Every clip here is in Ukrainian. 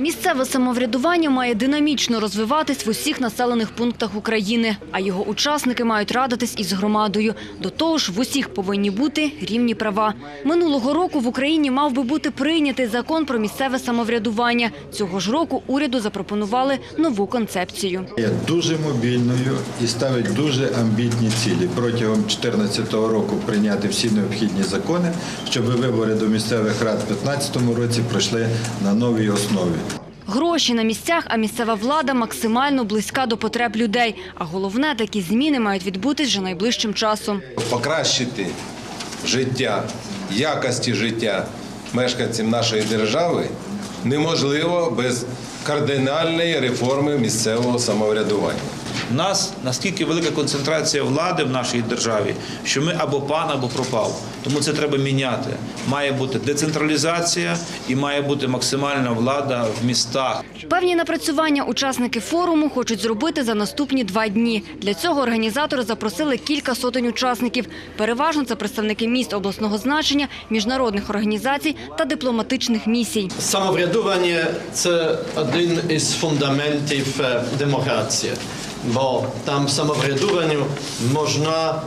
Місцеве самоврядування має динамічно розвиватись в усіх населених пунктах України, а його учасники мають радитись із громадою. До того ж, в усіх повинні бути рівні права. Минулого року в Україні мав би бути прийнятий закон про місцеве самоврядування. Цього ж року уряду запропонували нову концепцію. Є дуже мобільною і ставить дуже амбітні цілі протягом 2014 року прийняти всі необхідні закони, щоб вибори до місцевих рад у 2015 році пройшли на новій основі. Гроші на місцях, а місцева влада максимально близька до потреб людей. А головне, такі зміни мають відбутись вже найближчим часом. покращити життя, якості життя мешканців нашої держави неможливо без кардинальної реформи місцевого самоврядування. У нас настільки велика концентрація влади в нашій державі, що ми або пан, або пропав. Тому це треба міняти. Має бути децентралізація і має бути максимальна влада в містах. Певні напрацювання учасники форуму хочуть зробити за наступні два дні. Для цього організатори запросили кілька сотень учасників. Переважно це представники міст обласного значення, міжнародних організацій та дипломатичних місій. Самоврядування це один із фундаментів е, демократії, бо там самоврядуванню можна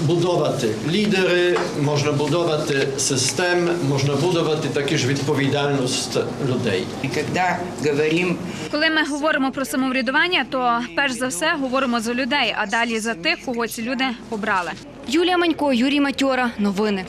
будувати лідери, можна будувати систем, можна будувати також відповідальність людей. Коли ми говоримо про самоврядування, то перш за все говоримо за людей, а далі за тих, кого ці люди обрали. Юлія Манько, Юрій Матьора. Новини.